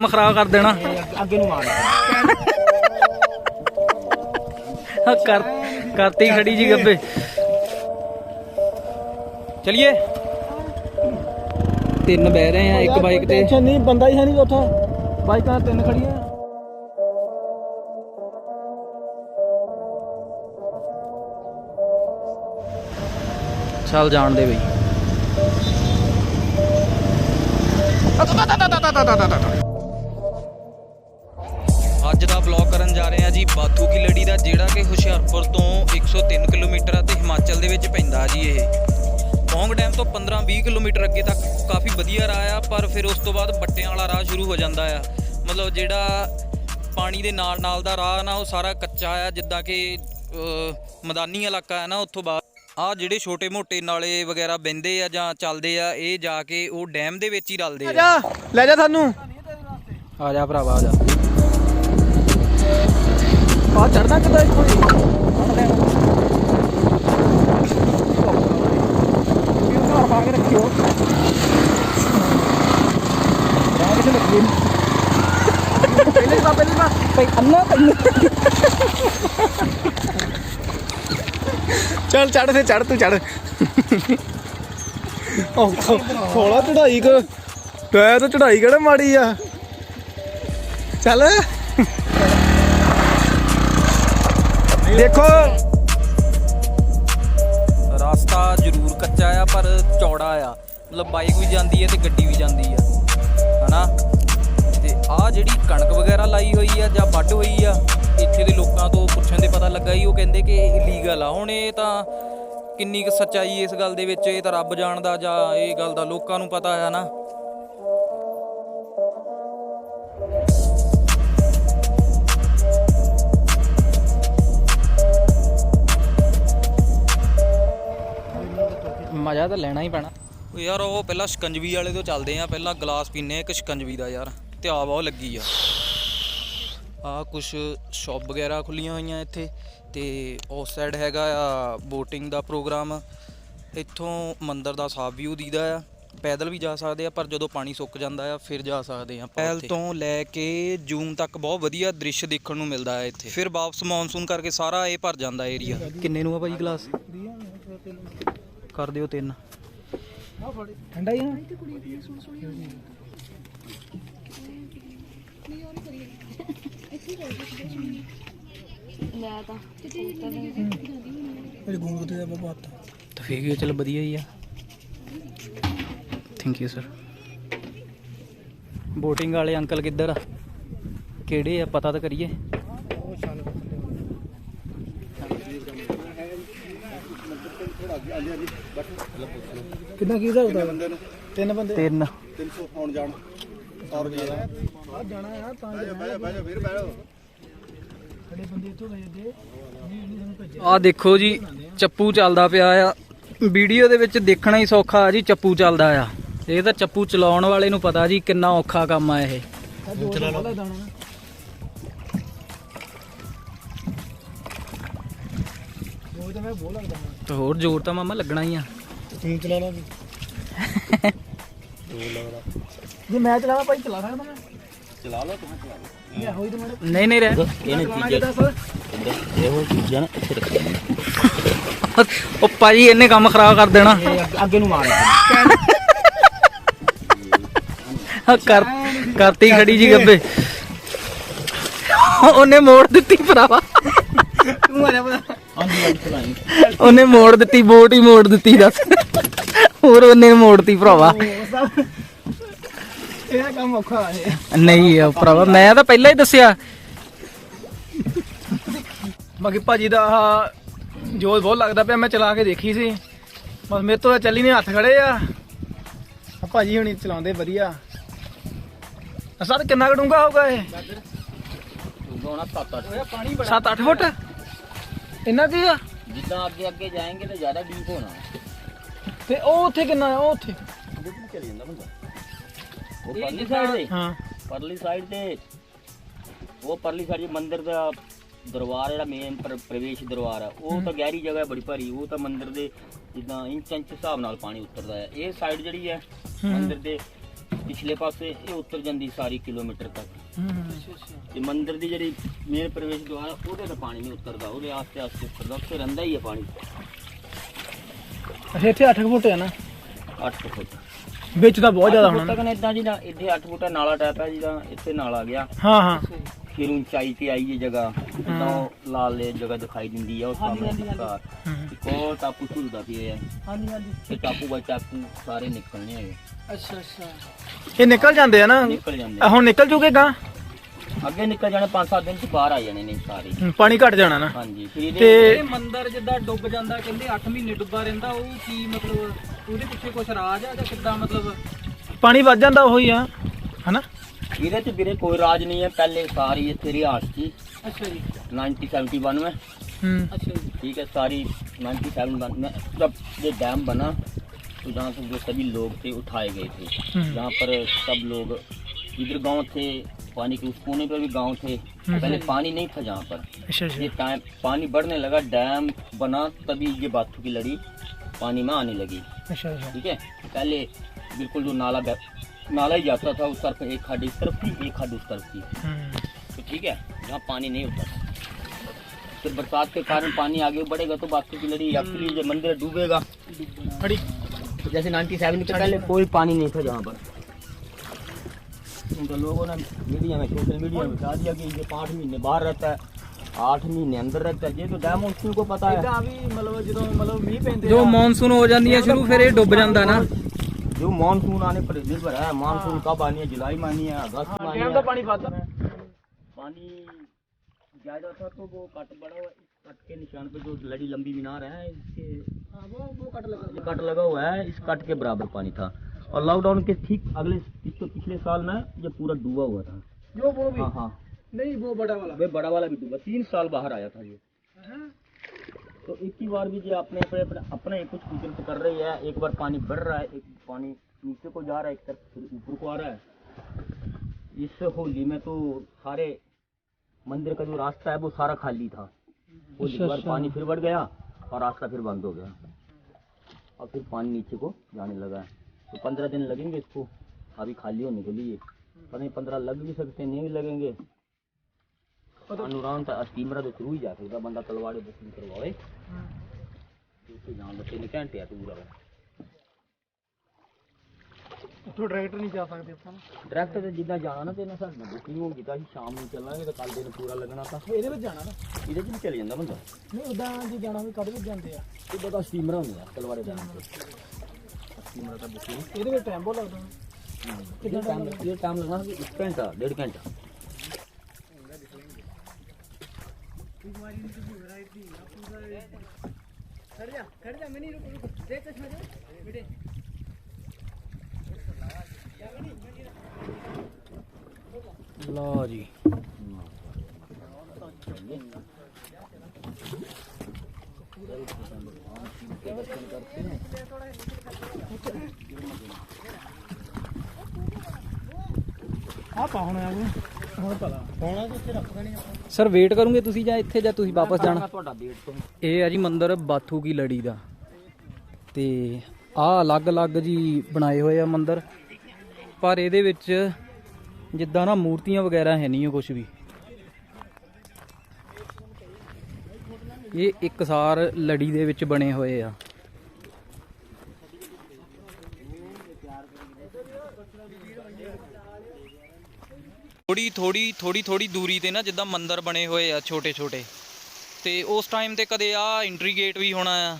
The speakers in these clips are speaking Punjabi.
ਕੰਮ ਖਰਾਬ ਕਰ ਦੇਣਾ। ਅੱਗੇ ਨੂੰ ਮਾਰ। ਕਰ ਕਰਤੀ ਖੜੀ ਜੀ ਗੱਬੇ। ਚਲਿਏ। ਤਿੰਨ ਬਹਿ ਰਹੇ ਆ ਇੱਕ ਬਾਈਕ ਤੇ। ਟੈਨਸ਼ਨ ਨਹੀਂ ਬੰਦਾ ਹੀ ਹੈ ਨਹੀਂ ਉੱਥੇ। ਬਾਈਕਾਂ ਤਿੰਨ ਖੜੀਆਂ ਚੱਲ ਜਾਣ ਦੇ ਬਈ। ਅੱਜ ਦਾ ਬਲੌਗ ਕਰਨ ਜਾ ਰਹੇ ਆ ਜੀ ਬਾਥੂ ਕੀ ਲੜੀ ਦਾ ਜਿਹੜਾ ਕਿ ਹੁਸ਼ਿਆਰਪੁਰ ਤੋਂ 103 ਕਿਲੋਮੀਟਰ ਅਤੇ ਹਿਮਾਚਲ ਦੇ ਵਿੱਚ ਪੈਂਦਾ ਜੀ ਇਹ। ਪੌਂਗ ਡੈਮ ਤੋਂ 15-20 ਕਿਲੋਮੀਟਰ ਅੱਗੇ ਤੱਕ ਕਾਫੀ ਵਧੀਆ ਰਾਹ ਆ ਪਰ ਫਿਰ ਉਸ ਤੋਂ ਬਾਅਦ ਬੱਟਿਆਂ ਵਾਲਾ ਰਾਹ ਸ਼ੁਰੂ ਹੋ ਜਾਂਦਾ ਆ। ਮਤਲਬ ਜਿਹੜਾ ਪਾਣੀ ਦੇ ਨਾਲ ਨਾਲ ਦਾ ਰਾਹ ਨਾ ਉਹ ਸਾਰਾ ਕੱਚਾ ਆ ਜਿੱਦਾਂ ਕਿ ਮੈਦਾਨੀ ਇਲਾਕਾ ਹੈ ਨਾ ਉੱਥੋਂ ਬਾਅਦ ਆ ਜਿਹੜੇ ਛੋਟੇ ਮੋਟੇ ਨਾਲੇ ਵਗੈਰਾ ਬਹਿੰਦੇ ਆ ਜਾਂ ਚੱਲਦੇ ਆ ਇਹ ਜਾ ਕੇ ਉਹ ਡੈਮ ਦੇ ਵਿੱਚ ਹੀ ਰਲਦੇ ਆ ਜਾ ਲੈ ਜਾ ਸਾਨੂੰ। ਆ ਜਾ ਭਰਾਵਾ ਆ ਜਾ। ਆ ਚੜਨਾ ਕਿੱਦਾਂ ਇੱਥੋਂ ਦੀ? ਘਰ ਪਾ ਕੇ ਰੱਖਿਓ ਰਾਹ ਕਿਸੇ ਲੱਗੀ ਪਹਿਲੇ ਤਾਂ ਪਹਿਲੇ ਤਾਂ ਪਈ ਅੰਨਾ ਤੈਨੂੰ ਚੱਲ ਚੜ ਫੇ ਚੜ ਤੂੰ ਚੜ ਉਹ ਥੋੜਾ ਚੜਾਈ ਕਰ ਪੈ ਚੜਾਈ ਕਿਹੜਾ ਮਾੜੀ ਆ? ਚੱਲ। ਦੇਖੋ। ਰਸਤਾ ਜ਼ਰੂਰ ਕੱਚਾ ਆ, ਪਰ ਚੌੜਾ ਆ। ਮਤਲਬ ਬਾਈਕ ਵੀ ਜਾਂਦੀ ਹੈ ਤੇ ਗੱਡੀ ਵੀ ਜਾਂਦੀ ਆ। ਹਨਾ? ਤੇ ਆ ਜਿਹੜੀ ਕਣਕ ਵਗੈਰਾ ਲਾਈ ਹੋਈ ਆ ਜਾਂ ਵੱਢ ਹੋਈ ਆ, ਇੱਥੇ ਦੇ ਲੋਕਾਂ ਤੋਂ ਪੁੱਛਣ ਦੇ ਪਤਾ ਲੱਗਾ ਹੀ ਉਹ ਕਹਿੰਦੇ ਕਿ ਇਲੀਗਲ ਆ। ਹੁਣ ਇਹ ਤਾਂ ਕਿੰਨੀ ਕੁ ਸੱਚਾਈ ਇਸ ਗੱਲ ਦੇ ਵਿੱਚ, ਇਹ ਤਾਂ ਰੱਬ ਜਾਣਦਾ ਜਾਂ ਇਹ ਗੱਲ ਦਾ ਲੋਕਾਂ ਨੂੰ ਪਤਾ ਆ ਨਾ। ਮਜ਼ਾ ਤਾਂ ਲੈਣਾ ਹੀ ਪੈਣਾ। ਉਹ ਯਾਰ ਉਹ ਪਹਿਲਾਂ ਸ਼ਿਕੰਜਵੀ ਵਾਲੇ ਤੋਂ ਚੱਲਦੇ ਆ ਪਹਿਲਾਂ ਗਲਾਸ ਪੀਨੇ ਇੱਕ ਸ਼ਿਕੰਜਵੀ ਦਾ ਯਾਰ ਤੇ ਆ ਬਹੁਤ ਲੱਗੀ ਆ। ਆ ਕੁਝ ਸ਼ਾਪ ਵਗੈਰਾ ਖੁੱਲੀਆਂ ਹੋਈਆਂ ਇੱਥੇ ਤੇ ਉਸ ਸਾਈਡ ਹੈਗਾ ਆ ਬੋਟਿੰਗ ਦਾ ਪ੍ਰੋਗਰਾਮ ਇੱਥੋਂ ਮੰਦਿਰ ਦਾ ਸਾਫ਼ ਵਿਊ ਦੀਦਾ ਆ ਪੈਦਲ ਵੀ ਜਾ ਸਕਦੇ ਆ ਪਰ ਜਦੋਂ ਪਾਣੀ ਸੁੱਕ ਜਾਂਦਾ ਆ ਫਿਰ ਜਾ ਸਕਦੇ ਆ ਅਪ੍ਰੈਲ ਤੋਂ ਲੈ ਕੇ ਜੂਨ ਤੱਕ ਬਹੁਤ ਵਧੀਆ ਦ੍ਰਿਸ਼ ਦੇਖਣ ਨੂੰ ਮਿਲਦਾ ਹੈ ਇੱਥੇ। ਫਿਰ ਵਾਪਸ ਮੌਨਸੂਨ ਕਰਕੇ ਸਾਰਾ ਇਹ ਭਰ ਜਾਂਦਾ ਏਰੀਆ ਕਿੰਨੇ ਨੂੰ ਆ ਭਾਜੀ ਗਲਾਸ? ਕਰ ਦਿਓ ਤਿੰਨ। ਠੰਡਾ ਹੀ ਨਾ ਲੈ ਤਾਂ। ਮੇਰੇ ਗੂੰਗ ਤੇ ਬਾਬਾ ਹੱਥ ਤਾਂ ਫੇਰ ਚਲ ਵਧੀਆ ਹੀ ਆ। ਥੈਂਕ ਯੂ ਸਰ ਬੋਟਿੰਗ ਵਾਲੇ ਅੰਕਲ ਕਿੱਧਰ ਆ? ਕਿਹੜੇ ਆ? ਪਤਾ ਤਾਂ ਕਰੀਏ ਉਹ ਛਾਲ ਕਿੰਨਾ ਕੀ ਹਿਸਾਬ ਦਾ ਤਿੰਨ ਬੰਦੇ? ਤਿੰਨ। 300 ਪਾਉਣ ਜਾਣ। 100 ਰੁਪਏ ਆ। ਜਾਣਾ ਆ ਤਾਂ ਬਹਿ ਜਾ ਬਹਿ ਜਾ ਵੀਰ ਬਹਿ ਜਾ ਖੜੇ ਬੰਦੇ ਇੱਥੋਂ ਗਏ ਦੇ ਨਹੀਂ ਨਹੀਂ ਸਾਨੂੰ ਭੇਜਿਆ। ਆ ਦੇਖੋ ਜੀ ਚੱਪੂ ਚੱਲਦਾ ਪਿਆ ਆ। ਵੀਡੀਓ ਦੇ ਵਿੱਚ ਦੇਖਣਾ ਹੀ ਸੌਖਾ ਆ ਜੀ ਚੱਪੂ ਚੱਲਦਾ ਆ। ਇਹ ਤਾਂ ਚੱਪੂ ਚਲਾਉਣ ਵਾਲੇ ਨੂੰ ਪਤਾ ਜੀ ਕਿੰਨਾ ਔਖਾ ਕੰਮ ਆ ਇਹ। ਚਲਾ ਲਓ। ਦਾਣਾ ਉਹ ਤਾਂ ਮੈਂ ਬੋਲ ਲੱਗਦਾ। ਹੋਰ ਜ਼ੋਰ ਤਾਂ ਮਾਮਾ ਲੱਗਣਾ ਹੀ ਆ। ਤੂੰ ਚਲਾ ਲਾ ਜੇ। ਮੈਂ ਚਲਾਵਾ ਭਾਈ ਚਲਾ ਸਕਦਾ ਮੈਂ। ਚਲਾ ਲਓ ਤੁਸੀਂ ਚਲਾ ਲਓ। ਇਹ ਹੋਈ ਤਾਂ ਮੇਰੇ ਨਹੀਂ ਨਹੀਂ ਰਹਿ। ਇਹਨੇ ਚੀਜ਼ਾਂ ਇਹੋ ਚੀਜ਼ਾਂ ਨਾ ਇੱਥੇ ਰੱਖ ਉਹ ਭਾਜੀ ਇਹਨੇ ਕੰਮ ਖਰਾਬ ਕਰ ਦੇਣਾ। ਅੱਗੇ ਨੂੰ ਮਾਰ ਕਰ ਕਰਤੀ ਖੜੀ ਜੀ ਗੱਬੇ। ਉਹਨੇ ਮੋੜ ਦਿੱਤੀ ਭਰਾਵਾ। ਤੂੰ ਆ ਜਾ ਉਹਨੇ ਮੋੜ ਦਿੱਤੀ ਬੋਟ ਹੀ ਮੋੜ ਦਿੱਤੀ ਦੱਸ। ਹੋਰ ਉਹਨੇ ਮੋੜਤੀ ਭਰਾਵਾ। ਇਹ ਕੰਮ ਔਖਾ ਹੈ। ਨਹੀਂ ਆ ਭਰਾਵਾ ਮੈਂ ਤਾਂ ਪਹਿਲਾਂ ਹੀ ਦੱਸਿਆ। ਬਾਕੀ ਭਾਜੀ ਦਾ ਆਹ ਜੋਰ ਬਹੁਤ ਲੱਗਦਾ ਪਿਆ ਮੈਂ ਚਲਾ ਕੇ ਦੇਖੀ ਸੀ। ਬਸ ਮੇਰੇ ਤੋਂ ਤਾਂ ਚੱਲੀ ਨਹੀਂ ਹੱਥ ਖੜੇ ਆ। ਆ ਭਾਜੀ ਹੁਣੀ ਚਲਾਉਂਦੇ ਵਧੀਆ। ਅਸਾਂ ਕਿੰਨਾ ਕਡੂੰਗਾ ਹੋਊਗਾ ਇਹ? ਹੋਣਾ ਤੱਤ 7-8 ਫੁੱਟ? ਇੰਨਾ ਕੀ ਆ? ਜਿੱਦਾਂ ਅੱਗੇ ਅੱਗੇ ਜਾਏਂਗੇ ਤਾਂ ਜ਼ਿਆਦਾ ਡੀਪ ਹੋਣਾ। ਤੇ ਉਹ ਉੱਥੇ ਕਿੰਨਾ ਆ? ਉਹ ਉੱਥੇ। ਚਲੀ ਜਾਂਦਾ ਬੰਦਾ। ਉਹ ਪਰਲੀ ਸਾਈਡ ਤੇ। ਹਾਂ। ਪਰਲੀ ਸਾਈਡ ਤੇ ਉਹ ਪਰਲੀ ਸਾਈਡ ਮੰਦਿਰ ਦਾ ਦਰਬਾਰ ਜਿਹੜਾ ਮੇਨ ਪ੍ਰਵੇਸ਼ ਦਰਬਾਰ ਆ ਉਹ ਤਾਂ ਗਹਿਰੀ ਜਗ੍ਹਾ ਹੈ ਬੜੀ ਭਾਰੀ ਉਹ ਤਾਂ ਮੰਦਿਰ ਦੇ ਜਿੱਦਾਂ ਇੰਚ ਇੰਚ ਹਿਸਾਬ ਨਾਲ ਪਾਣੀ ਉਤਰਦਾ ਹੈ ਇਹ ਸਾਈਡ ਜਿਹੜੀ ਹੈ। ਮੰਦਿਰ ਦੇ ਪਿਛਲੇ ਪਾਸੇ ਇਹ ਉੱਤਰ ਜਾਂਦੀ ਸਾਰੀ ਕਿਲੋਮੀਟਰ ਤੱਕ। ਹੂੰ। ਤੇ ਮੰਦਿਰ ਦੀ ਜਿਹੜੀ ਮੇਨ ਪ੍ਰਵੇਸ਼ ਦੁਆਰ ਉਹਦੇ ਤੇ ਪਾਣੀ ਨਹੀਂ ਉਤਰਦਾ ਉਹਦੇ ਆਸਤੇ ਆਸਤੇ ਉਤਰਦਾ ਉੱਥੇ ਰਹਿੰਦਾ ਹੀ ਹੈ ਪਾਣੀ। ਅੱਛਾ ਇੱਥੇ 8 ਫੁੱਟ ਹੈ ਨਾ? 8 ਫੁੱਟ। ਵਿੱਚ ਤਾਂ ਬਹੁਤ ਜ਼ਿਆਦਾ ਹੋਣਾ। ਤੱਕ ਨੇ ਇਦਾਂ ਜੀ ਨਾ ਇੱਥੇ 8 ਫੁੱਟ ਦਾ ਨਾਲਾ ਟੈਪ ਹੈ ਜਿਹਦਾ ਇੱਥੇ ਨਾਲ ਆ ਗਿਆ। ਹਾਂ ਹਾਂ। ਫਿਰ ਉਚਾਈ ਤੇ ਆਈ ਇਹ ਜਗ੍ਹਾ। ਉਹ ਲਾਲ ਇਹ ਜਗ੍ਹਾ ਦਿਖਾਈ ਦਿੰਦੀ ਹੈ ਉਹ ਸਾਹਮਣੇ। ਇੱਕ ਉਹ ਟਾਪੂ ਝੁਲਦਾ ਪਿਆ ਹੈ। ਹਾਂਜੀ ਹਾਂਜੀ। ਤੇ ਟਾਪੂ ਬਾਈ ਟਾਪੂ ਸਾਰੇ ਨਿਕਲਣੇ ਹੈਗੇ। ਅੱਛਾ ਅੱਛਾ। ਇਹ ਨਿਕਲ ਜਾਂਦੇ ਆ ਨਾ? ਨਿਕਲ ਜਾਂਦੇ ਆ। ਹੁਣ ਨਿਕਲ ਜੂਗੇ ਗਾਂ ਅੱਗੇ ਨਿਕਲ ਜਾਣੇ 5-7 ਦਿਨ ਚ ਬਾਹਰ ਆ ਜਾਣੇ ਨੇ ਸਾਰੇ ਹੂੰ, ਪਾਣੀ ਘਟ ਜਾਣਾ ਨਾ ਹਾਂਜੀ ਫਿਰ ਇਹਦੇ ਤੇ ਇਹ ਮੰਦਿਰ ਜਿੱਦਾਂ ਡੁੱਬ ਜਾਂਦਾ ਕਹਿੰਦੇ 8 ਮਹੀਨੇ ਡੁੱਬਾ ਰਹਿੰਦਾ ਉਹ ਕੀ ਮਤਲਬ ਉਹਦੇ ਪਿੱਛੇ ਕੁਝ ਰਾਜ ਆ ਜਾਂ ਕਿੱਦਾਂ ਮਤਲਬ ਪਾਣੀ ਵੱਜ ਜਾਂਦਾ ਉਹੀ ਆ ਹਨਾ ਇਹਦੇ ਚ ਵੀਰੇ ਕੋਈ ਰਾਜ ਨਹੀਂ ਹੈ ਪਹਿਲੇ ਸਾਰੀ ਇੱਥੇ ਰਿਹਾਇਸ਼ ਸੀ ਅੱਛਾ ਜੀ 1971 में ਹੂੰ ਅੱਛਾ ਜੀ ठीक है सारी 97 में जब ये डैम बना तो जहाँ से जो सभी लोग थे उठाए गए थे हम्म। जहाँ पर सब लोग इधर गांव थे पानी के उस कोने पर भी गाँव थे तो हम्म, पहले हम्म। पानी नहीं था जहाँ पर। अच्छा, अच्छा। ये टाइम पानी बढ़ने लगा डैम बना तभी ये बाथू की लड़ी पानी में आने लगी। अच्छा, ठीक है? पहले बिल्कुल जो नाला नाला ही जाता था उस तरफ़ एक खाड़ी इस तरफ़ थी एक खाद उस तरफ़ थी हम्म। तो ठीक है जहाँ पानी नहीं होता। फिर बरसात के कारण पानी आगे बढ़ेगा तो बाथू की लड़ी एक्चुअली मंदिर डूबेगा। तो जैसे नाइन्टी सेवन पहले कोई पानी नहीं था जहाँ पर। उनका लोगों ने मीडिया में सोशल मीडिया में बता दिया कि ये पाँच महीने बाहर रहता है आठ महीने अंदर रहता है ये तो डैम उनको को पता है ਇਦਾਂ ਵੀ ਮਤਲਬ ਜਦੋਂ ਮਤਲਬ ਮੀਂਹ ਪੈਂਦੇ ਜੋ ਮੌਨਸੂਨ ਹੋ ਜਾਂਦੀ ਹੈ ਸ਼ੁਰੂ ਫਿਰ ਇਹ ਡੁੱਬ ਜਾਂਦਾ ਨਾ जो मानसून आने पर निर्भर है मानसून कब आनी है जुलाई में आनी है अगस्त में आनी ਡੈਮ है ਦਾ ਪਾਣੀ ਵੱਧਦਾ पानी ज्यादा था तो वो कट बड़ा हुआ इस कट के निशान पे जो लड़ी लंबी मीनार है इसके ये कट लगा हुआ है इस कट के बराबर पानी था और लॉकडाउन के ठीक अगले पिछले पिछले साल में ये पूरा डूबा हुआ था। ਜੋ वो भी? हाँ हाँ। नहीं वो बड़ा वाला। वे बड़ा वाला भी डूबा। तीन साल बाहर आया था ये। तो एक ही बार भी ये अपने अपने अपने अपने कुछ कुदरत कर रही है। एक बार पानी बढ़ रहा है एक पानी नीचे को जा रहा है एक तरफ़ फिर ऊपर को आ रहा है। इस होली में तो सारे मंदिर का जो रास्ता है वो सारा खाली था। होली बार पानी फिर बढ़ गया और रास्ता फिर बंद हो गया। और फिर पानी नीचे को जाने लगा तो पंद्रह दिन लगेंगे इसको अभी खाली होने के लिए पता नहीं पंद्रह लग भी सकते हैं, नहीं भी लगेंगे अनुरान ਤਾਂ ਸਟੀਮਰ ਦੇ ਥਰੂ ਹੀ ਜਾ ਸਕਦਾ ਬੰਦਾ ਤਲਵਾੜੇ ਬੁਕਿੰਗ ਕਰਵਾਵੇ ਉੱਥੇ ਜਾਣ ਦਾ ਤਿੰਨ ਘੰਟੇ ਆ ਟੂਰ ਆ ਉੱਥੋਂ ਡਾਇਰੈਕਟ ਨਹੀਂ ਜਾ ਸਕਦੇ ਆਪਾਂ ਡਾਇਰੈਕਟ ਤੇ ਜਿੱਦਾਂ ਜਾਣਾ ਨਾ ਤੇ ਨਾ ਸਾਡੇ ਨਾਲ ਬੁਕਿੰਗ ਹੋ ਗਈ ਤਾਂ ਅਸੀਂ ਸ਼ਾਮ ਨੂੰ ਚੱਲਾਂਗੇ ਤੇ ਕੱਲ ਦਿਨ ਪੂਰਾ ਲੱਗਣਾ ਤਾਂ ਇਹਦੇ ਵਿੱਚ ਜਾਣਾ ਨਾ ਇਹਦੇ 'ਚ ਵੀ ਚਲੇ ਜਾਂਦਾ ਬੰਦਾ ਨਹੀਂ ਉਦਾਂ ਜੇ ਜਾਣਾ ਵੀ ਕਦ ਵਿੱਚ ਜਾਂਦੇ ਆ ਇਹ ਤਾਂ ਸਟੀਮਰ ਹੁੰਦੇ ਆ ਤਲਵਾੜੇ ਜਾਣ ਤੇ ਸਟੀਮਰ ਦਾ ਬੁਕਿੰਗ ਇਹਦੇ ਵਿੱਚ ਟਾਈਮ ਬਹੁਤ ਲੱਗਦਾ। ਕਿੰਨਾ ਟਾਈਮ ਇਹ ਟਾਈਮ ਲੱਗਣਾ ਸੀ 1 ਘੰਟਾ ਡੇਢ ਘੰਟਾ। ਖੜ ਜਾ ਖੜ ਜਾ ਮੈਂ ਨਹੀਂ ਰੁਕ ਰੁਕ। ਦੇਖ ਚਸ਼ਮਾ ਜਾ ਬੇਟੇ। ਲਓ ਜੀ। ਆ ਪਾਉਣਾ ਆ ਉਹ ਹੁਣ ਪਤਾ ਹੋਣਾ ਤੇ ਇੱਥੇ ਰੱਖ ਦੇਣੇ ਆਪਾਂ ਸਰ ਵੇਟ ਕਰੋਗੇ ਤੁਸੀਂ ਜਾਂ ਇੱਥੇ ਜਾਂ ਤੁਸੀਂ ਵਾਪਸ ਜਾਣਾ? ਤੁਹਾਡਾ ਤੋਂ ਇਹ ਹੈ ਜੀ ਮੰਦਿਰ ਬਾਥੂ ਕੀ ਲੜੀ ਦਾ। ਤੇ ਆਹ ਅਲੱਗ-ਅਲੱਗ ਜੀ ਬਣਾਏ ਹੋਏ ਆ ਮੰਦਿਰ। ਪਰ ਇਹਦੇ ਵਿੱਚ ਜਿੱਦਾਂ ਨਾ ਮੂਰਤੀਆਂ ਵਗੈਰਾ ਹੈ ਨਹੀਂ ਕੁਝ ਵੀ। ਇਹ ਇੱਕਸਾਰ ਲੜੀ ਦੇ ਵਿੱਚ ਬਣੇ ਹੋਏ ਆ। ਥੋੜੀ ਥੋੜੀ ਥੋੜੀ ਥੋੜੀ ਦੂਰੀ ਤੇ ਨਾ ਜਿੱਦਾਂ ਮੰਦਿਰ ਬਣੇ ਹੋਏ ਆ ਛੋਟੇ ਛੋਟੇ। ਤੇ ਉਸ ਟਾਈਮ ਤੇ ਕਦੇ ਆ ਐਂਟਰੀ ਗੇਟ ਵੀ ਹੋਣਾ ਆ।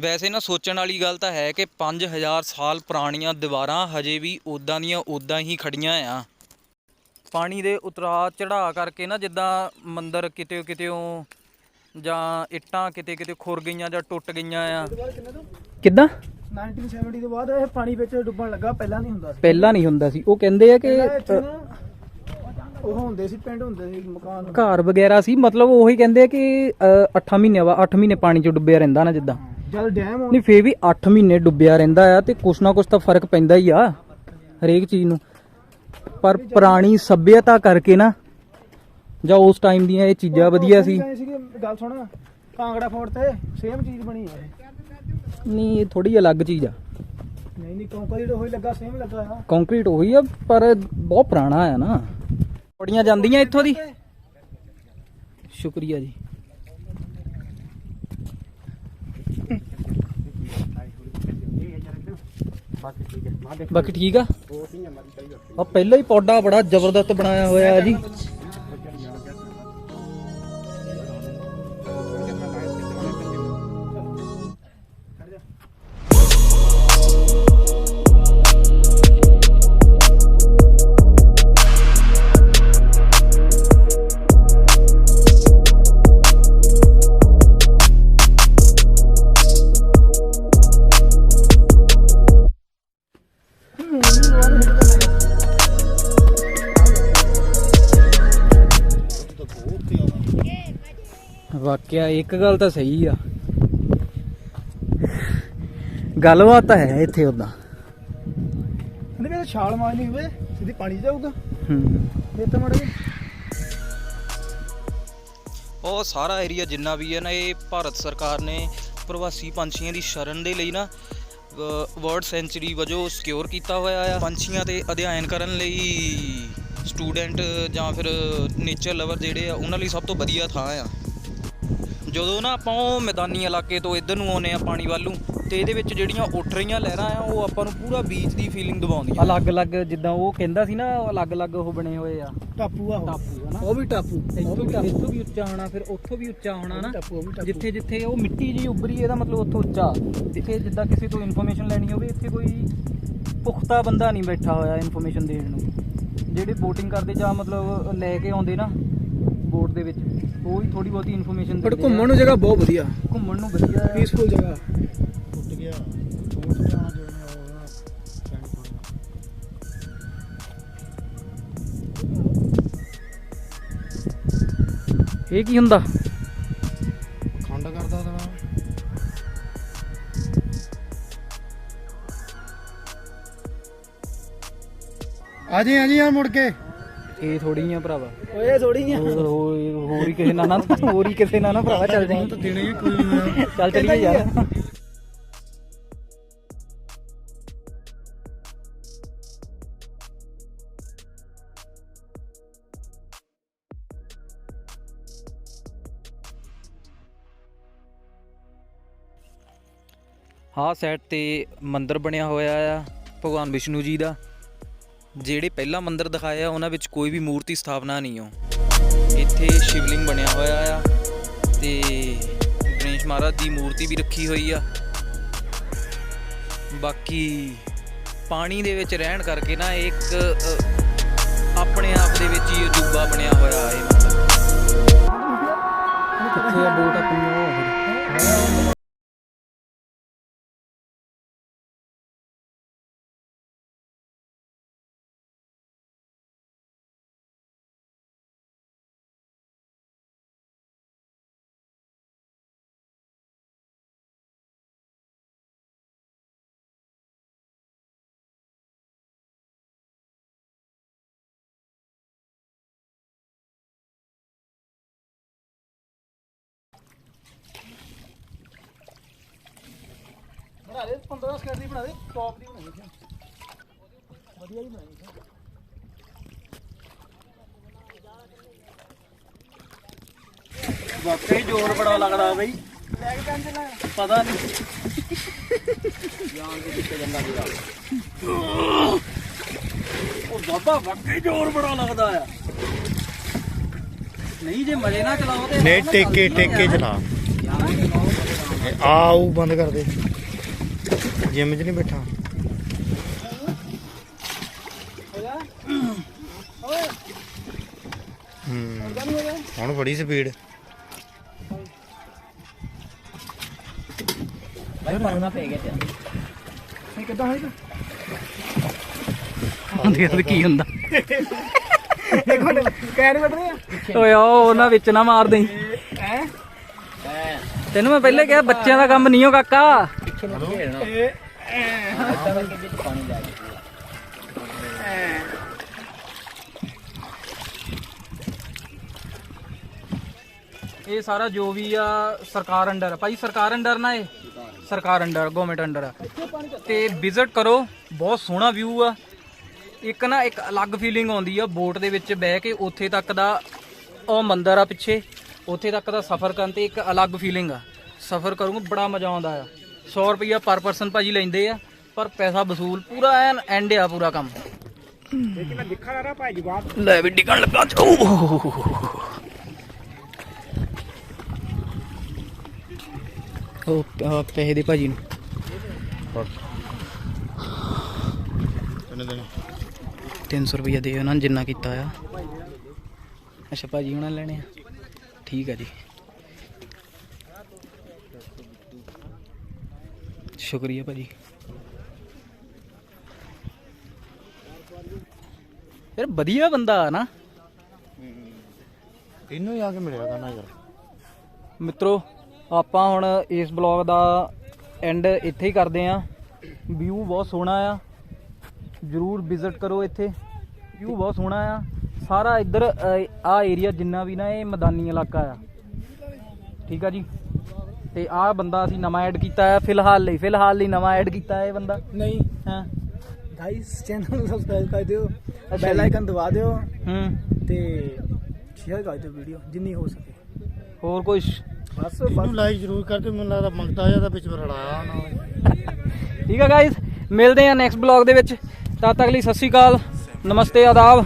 ਵੈਸੇ ਨਾ ਸੋਚਣ ਵਾਲੀ ਗੱਲ ਤਾਂ ਹੈ ਕਿ 5000 ਸਾਲ ਪੁਰਾਣੀਆਂ ਦੀਵਾਰਾਂ ਹਜੇ ਵੀ ਉਦਾਂ ਦੀਆਂ ਉਦਾਂ ਹੀ ਖੜੀਆਂ ਆ। ਪਾਣੀ ਦੇ ਉਤਰਾ ਚੜਾ ਕਰਕੇ ਨਾ ਜਿੱਦਾਂ ਮੰਦਰ ਕਿਤੇ ਕਿਤੇੋਂ ਜਾਂ ਇੱਟਾਂ ਕਿਤੇ ਕਿਤੇ ਖੁਰ ਗਈਆਂ ਜਾਂ ਟੁੱਟ ਗਈਆਂ ਆ। ਕਿੱਦਾਂ? 1970 ਤੋਂ ਬਾਅਦ ਇਹ ਪਾਣੀ ਵਿੱਚ ਡੁੱਬਣ ਲੱਗਾ ਪਹਿਲਾਂ ਨਹੀਂ ਹੁੰਦਾ ਸੀ। ਪਹਿਲਾਂ ਨਹੀਂ ਹੁੰਦਾ ਸੀ। ਉਹ ਕਹਿੰਦੇ ਆ ਕਿ ਪਹਿਲਾਂ ਇੱਥੇ ਨਾ ਉਹ ਹੁੰਦੇ ਸੀ ਪਿੰਡ ਹੁੰਦੇ ਸੀ ਮਕਾਨ ਘਰ ਵਗੈਰਾ ਸੀ। ਮਤਲਬ ਉਹੀ ਕਹਿੰਦੇ ਆ ਕਿ 8 ਮਹੀਨੇ ਵਾ 8 ਮਹੀਨੇ ਪਾਣੀ 'ਚ ਡੁੱਬਿਆ ਰਹਿੰਦਾ ਨਾ ਜਿੱਦਾਂ। ਜਦ ਡੈਮ ਨਹੀਂ ਫੇਰ ਵੀ 8 ਮਹੀਨੇ ਡੁੱਬਿਆ ਰਹਿੰਦਾ ਆ ਤੇ ਕੁਛ ਨਾ ਕੁਛ ਤਾਂ ਫ਼ਰਕ ਪੈਂਦਾ ਹੀ ਆ ਹਰੇਕ ਚੀਜ਼ ਨੂੰ। ਪਰ ਪੁਰਾਣੀ ਸੱਭਿਅਤਾ ਕਰਕੇ ਨਾ ਜਾਂ ਉਸ ਟਾਈਮ ਦੀਆਂ ਇਹ ਚੀਜ਼ਾਂ ਵਧੀਆ ਸੀ। ਗੱਲ ਸੁਣ ਕਾਂਗੜਾ ਫੋਰਟ ਤੇ ਸੇਮ ਚੀਜ਼ ਬਣੀ ਹੈ ਨਹੀਂ ਇਹ ਥੋੜੀ ਅਲੱਗ ਚੀਜ਼ ਆ। ਨਹੀਂ ਨਹੀਂ ਕੰਕਰੀਟ ਹੋਈ ਲੱਗਾ ਸੇਮ ਲੱਗਾ ਆ। ਕੰਕਰੀਟ ਉਹੀ ਆ ਪਰ ਬਹੁਤ ਪੁਰਾਣਾ ਆ ਨਾ। ਬੜੀਆਂ ਜਾਂਦੀਆਂ ਇੱਥੋਂ ਦੀ। ਸ਼ੁਕਰੀਆ ਜੀ। ਬਾਕੀ ਠੀਕ ਆ। ਆ? ਪਹਿਲਾਂ ਹੀ ਪੌਡਾ ਬੜਾ ਜ਼ਬਰਦਸਤ ਬਣਾਇਆ ਹੋਇਆ ਜੀ। ਵਾਕਿਆ ਇੱਕ ਗੱਲ ਤਾਂ ਸਹੀ ਆ। ਗੱਲਬਾਤ ਤਾਂ ਹੈ ਇੱਥੇ ਉਦਾਂ ਇਹਦੇ ਵਿੱਚ ਛਾਲ ਮਾਰਨੀ ਹੋਵੇ ਸਿੱਧੀ ਪਾਣੀ 'ਚ ਜਾਊਗਾ। ਹੂੰ। ਇਹ ਤਾਂ ਮੜੇ ਉਹ ਸਾਰਾ ਏਰੀਆ ਜਿੰਨਾ ਵੀ ਹੈ ਨਾ ਇਹ ਭਾਰਤ ਸਰਕਾਰ ਨੇ ਪ੍ਰਵਾਸੀ ਪੰਛੀਆਂ ਦੀ ਸ਼ਰਨ ਦੇ ਲਈ ਨਾ ਵਰਲਡ ਸੈਂਚੁਰੀ ਵਜੋਂ ਸਿਕਿਉਰ ਕੀਤਾ ਹੋਇਆ ਆ। ਪੰਛੀਆਂ ਤੇ ਅਧਿਐਨ ਕਰਨ ਲਈ ਸਟੂਡੈਂਟ ਜਾਂ ਫਿਰ ਨੇਚਰ ਲਵਰ ਜਿਹੜੇ ਆ ਉਹਨਾਂ ਲਈ ਸਭ ਤੋਂ ਵਧੀਆ ਥਾਂ ਆ। ਜਦੋਂ ਨਾ ਆਪਾਂ ਉਹ ਮੈਦਾਨੀ ਇਲਾਕੇ ਤੋਂ ਇੱਧਰ ਨੂੰ ਆਉਨੇ ਆ ਪਾਣੀ ਵੱਲ ਨੂੰ ਤੇ ਇਹਦੇ ਵਿੱਚ ਜਿਹੜੀਆਂ ਉੱਠ ਰਹੀਆਂ ਲਹਿਰਾਂ ਆ ਉਹ ਆਪਾਂ ਨੂੰ ਪੂਰਾ ਬੀਚ ਦੀ ਫੀਲਿੰਗ ਦਿਵਾਉਂਦੀਆਂ। ਅਲੱਗ-ਅਲੱਗ ਜਿੱਦਾਂ ਉਹ ਕਹਿੰਦਾ ਸੀ ਨਾ ਅਲੱਗ-ਅਲੱਗ ਉਹ ਬਣੇ ਹੋਏ ਆ। ਟਾਪੂ ਆ ਉਹ। ਟਾਪੂ ਹਨਾ ਉਹ ਵੀ ਟਾਪੂ ਉਹ ਇੱਥੋਂ ਵੀ ਇੱਥੋਂ ਵੀ ਉੱਚਾ ਹੋਣਾ ਫਿਰ ਉੱਥੋਂ ਵੀ ਉੱਚਾ ਹੋਣਾ ਨਾ। ਟਾਪੂ ਉਹ ਵੀ ਟਾਪੂ। ਜਿੱਥੇ ਜਿੱਥੇ ਉਹ ਮਿੱਟੀ ਜੀ ਉੱਭਰੀ ਇਹਦਾ ਮਤਲਬ ਉੱਥੋਂ ਉੱਚਾ। ਜਿੱਥੇ ਜਿੱਦਾਂ ਕਿਸੇ ਤੋਂ ਇਨਫੋਰਮੇਸ਼ਨ ਲੈਣੀ ਹੋਵੇ ਇੱਥੇ ਕੋਈ ਪੁਖਤਾ ਬੰਦਾ ਨਹੀਂ ਬੈਠਾ ਹੋਇਆ ਇਨਫੋਰਮੇਸ਼ਨ ਦੇਣ ਨੂੰ। ਜਿਹੜੇ VOTING ਕਰਦੇ ਜਾਂ ਮਤਲਬ ਲੈ ਕੇ ਆਉਂਦੇ ਨਾ ਬੋਟ ਦੇ ਵਿੱਚ। ਉਹ ਹੀ ਥੋੜੀ ਬਹੁਤੀ ਇਨਫੋਰਮੇਸ਼ਨ ਪਰ ਘੁੰਮਣ ਨੂੰ ਜਗ੍ਹਾ ਬਹੁਤ ਵਧੀਆ। ਘੁੰਮਣ ਨੂੰ ਵਧੀਆ ਹੈ ਪੀਸਫੁਲ ਜਗ੍ਹਾ। ਟੁੱਟ ਗਿਆ। ਇਹ ਕੀ ਹੁੰਦਾ? ਖੰਡ ਕਰਦਾ ਤਾਂ ਆ ਜੀ ਆ ਜੀ ਯਾਰ ਮੁੜ ਕੇ। ਇਹ ਥੋੜੀ ਆ ਭਰਾਵਾ। ਓਏ ਥੋੜੀ ਆ। ਹੋਰ ਹੋਰ- ਹੋਰ ਹੀ ਕਿਸੇ ਨਾਲ ਨਾ ਹੋਰ ਹੀ ਕਿਸੇ ਨਾਲ ਨਾ ਭਰਾਵਾ ਚੱਲ ਜਾਈਂ। ਦਿਨੇ ਹੀ ਕੋਈ ਨਹੀਂ ਹੋਇਆ ਚੱਲ ਚਲੀਏ ਯਾਰ। ਹਾਂ ਸਾਈਡ ਤੇ ਮੰਦਿਰ ਬਣਿਆ ਹੋਇਆ ਆ ਭਗਵਾਨ ਵਿਸ਼ਨੂੰ ਜੀ ਦਾ। ਜਿਹੜੇ ਪਹਿਲਾ ਮੰਦਿਰ ਦਿਖਾਇਆ, ਉਹਨਾਂ ਵਿੱਚ ਕੋਈ ਵੀ ਮੂਰਤੀ ਸਥਾਪਨਾ ਨਹੀਂ ਹੋ। ਇੱਥੇ ਸ਼ਿਵਲਿੰਗ ਬਣਿਆ ਹੋਇਆ ਆ ਤੇ ਗਣੇਸ਼ ਮਹਾਰਾਜ ਦੀ ਮੂਰਤੀ ਵੀ ਰੱਖੀ ਹੋਈ ਆ। ਬਾਕੀ ਪਾਣੀ ਦੇ ਵਿੱਚ ਰਹਿਣ ਕਰਕੇ ਨਾ ਇੱਕ ਆਪਣੇ ਆਪ ਦੇ ਵਿੱਚ ਹੀ ਅਜੂਬਾ ਬਣਿਆ ਹੋਇਆ ਇਹ ਮਤਲਬ ਕਿੱਥੇ ਆ ਬੋਟ ਆਪਣੀ। ਬਣਾ ਦੇ 15 ਸਕੇਅਰ ਦੀ ਬਣਾ ਦੇ ਟੌਪ ਦੀ ਬਣਾਈ ਸੀ ਵਧੀਆ ਹੀ ਬਣਾਈ ਸੀ ਵਾਕਈ ਜ਼ੋਰ ਬੜਾ ਲੱਗਦਾ ਬਈ। ਲੈ ਕੇ ਜਾਂਦੇ ਨਾ ਪਤਾ ਨਹੀਂ। ਉਹ ਬਾਬਾ ਵਾਕਈ ਜ਼ੋਰ ਬੜਾ ਲੱਗਦਾ ਆ। ਨਹੀਂ ਜੇ ਮਜੇ ਨਾਲ ਚਲਾਓ ਤੇ ਨਹੀਂ ਟੇਕੇ ਟੇਕੇ ਯਾਰ। ਚਲਾ। ਆਉ ਬੰਦ ਕਰ ਦੇ। ਜਿੰਮ 'ਚ ਨਹੀਂ ਬੈਠਾ। ਹੁਣ ਬੜੀ ਸਪੀਡ। ਭਾਈ ਪਰਨਾ ਪੈ ਗਿਆ ਤੇ ਇਹ ਕਿੱਦਾਂ ਕੀ ਹੁੰਦਾ? ਇੱਕ ਮਿੰਟ ਕੈਨ ਆ? ਓਏ ਆ ਉਹਨਾਂ ਵਿੱਚ ਨਾ ਮਾਰ ਦੇਈ। ਤੈਨੂੰ ਮੈਂ ਪਹਿਲੇ ਕਿਹਾ ਬੱਚਿਆਂ ਦਾ ਕੰਮ ਨਹੀਂ ਹੋ ਕਾਕਾ। ਇਹ ਸਾਰਾ ਜੋ ਵੀ ਆ, ਸਰਕਾਰ ਅੰਡਰ ਆ। ਭਾਈ, ਸਰਕਾਰ ਅੰਡਰ ਨਾ ਇਹ? ਸਰਕਾਰ ਅੰਡਰ ਗਵਰਨਮੈਂਟ ਅੰਡਰ ਆ। ਤੇ ਵਿਜ਼ਿਟ ਕਰੋ, ਬਹੁਤ ਸੋਹਣਾ ਵਿਊ ਆ। ਇੱਕ ਨਾ, ਇੱਕ ਅਲੱਗ ਫੀਲਿੰਗ ਆਉਂਦੀ ਆ ਬੋਟ ਦੇ ਵਿੱਚ ਬਹਿ ਕੇ ਉੱਥੇ ਤੱਕ ਦਾ ਉਹ ਮੰਦਰ ਆ ਪਿੱਛੇ। ਉੱਥੇ ਤੱਕ ਦਾ ਸਫ਼ਰ ਕਰਨ ਤੇ ਇੱਕ ਅਲੱਗ ਫੀਲਿੰਗ ਆ। ਸਫ਼ਰ ਕਰੂੰਗਾ, ਬੜਾ ਮਜ਼ਾ ਆਉਂਦਾ ਆ। 100 ਰੁਪਈਆ ਪਰ ਪਰਸਨ ਭਾਜੀ ਲੈਂਦੇ ਆ। ਪਰ ਪੈਸਾ ਵਸੂਲ ਪੂਰਾ ਐਨ ਐਂਡ ਆ ਪੂਰਾ ਕੰਮ। ਲੈ ਵੀ ਡਿੱਗਣ ਲੱਗਾ ਉਹ। ਪੈਸੇ ਦੇ ਭਾਜੀ ਨੂੰ। ਕਿੰਨੇ ਦਿਨ 300 ਰੁਪਈਆ ਦੇ ਉਹਨਾਂ ਨੇ ਜਿੰਨਾ ਕੀਤਾ ਆ। ਅੱਛਾ ਭਾਜੀ ਉਹਨਾਂ ਨੇ ਲੈਣੇ ਆ। ਠੀਕ ਆ ਜੀ। ਸ਼ੁਕਰੀਆ ਭਾਜੀ। ਯਾਰ ਵਧੀਆ ਬੰਦਾ ਆ ਨਾ। ਇਹਨੂੰ ਜਾ ਕੇ ਮਿਲਿਆ ਕਰਨਾ ਯਾਰ। ਮਿੱਤਰੋ ਆਪਾਂ ਹੁਣ ਇਸ ਬਲੌਗ ਦਾ ਐਂਡ ਇੱਥੇ ਹੀ ਕਰਦੇ ਆਂ ਵਿਊ ਬਹੁਤ ਸੋਹਣਾ ਆ। ਜਰੂਰ ਵਿਜ਼ਿਟ ਕਰੋ ਇੱਥੇ। ਵਿਊ ਬਹੁਤ ਸੋਹਣਾ ਆ। ਸਾਰਾ ਇੱਧਰ ਆ ਏਰੀਆ ਜਿੰਨਾ ਵੀ ਨਾ ਇਹ ਮੈਦਾਨੀ ਇਲਾਕਾ ਆ। ਠੀਕ ਆ ਜੀ? ਤੇ ਆਹ ਬੰਦਾ ਅਸੀਂ ਨਵਾਂ ਐਡ ਕੀਤਾ ਆ। ਫਿਲਹਾਲ ਲਈ ਫਿਲਹਾਲ ਲਈ ਨਵਾਂ ਐਡ ਕੀਤਾ ਹੈ ਇਹ ਬੰਦਾ। ਨਹੀਂ। ਹਾਂ? ਗਾਇਸ ਚੈਨਲ ਨੂੰ ਸਬਸਕ੍ਰਾਈਬ ਕਰ ਦਿਓ ਬੈਲ। ਆਈਕਨ ਦਬਾ ਦਿਓ। ਹੂੰ। ਤੇ ਸ਼ੇਅਰ ਕਰ ਦਿਓ ਵੀਡੀਓ ਜਿੰਨੀ ਹੋ ਸਕੇ। ਹੋਰ ਕੁਝ ਬਸ ਇਹਨੂੰ ਲਾਈਕ ਜ਼ਰੂਰ ਕਰ ਦਿਓ ਮੈਨੂੰ ਲੱਗਦਾ ਮੰਗਤਾ ਜ਼ਿਆਦਾ ਵਿੱਚ ਰੜਾਇਆ ਨਾਲ ਠੀਕ ਆ ਗਾਇਸ ਮਿਲਦੇ ਆ ਨੈਕਸਟ ਬਲੌਗ ਦੇ ਵਿੱਚ। ਤਦ ਤੱਕ ਲਈ ਸਤਿ ਸ਼੍ਰੀ ਅਕਾਲ ਨਮਸਤੇ ਆਦਾਬ।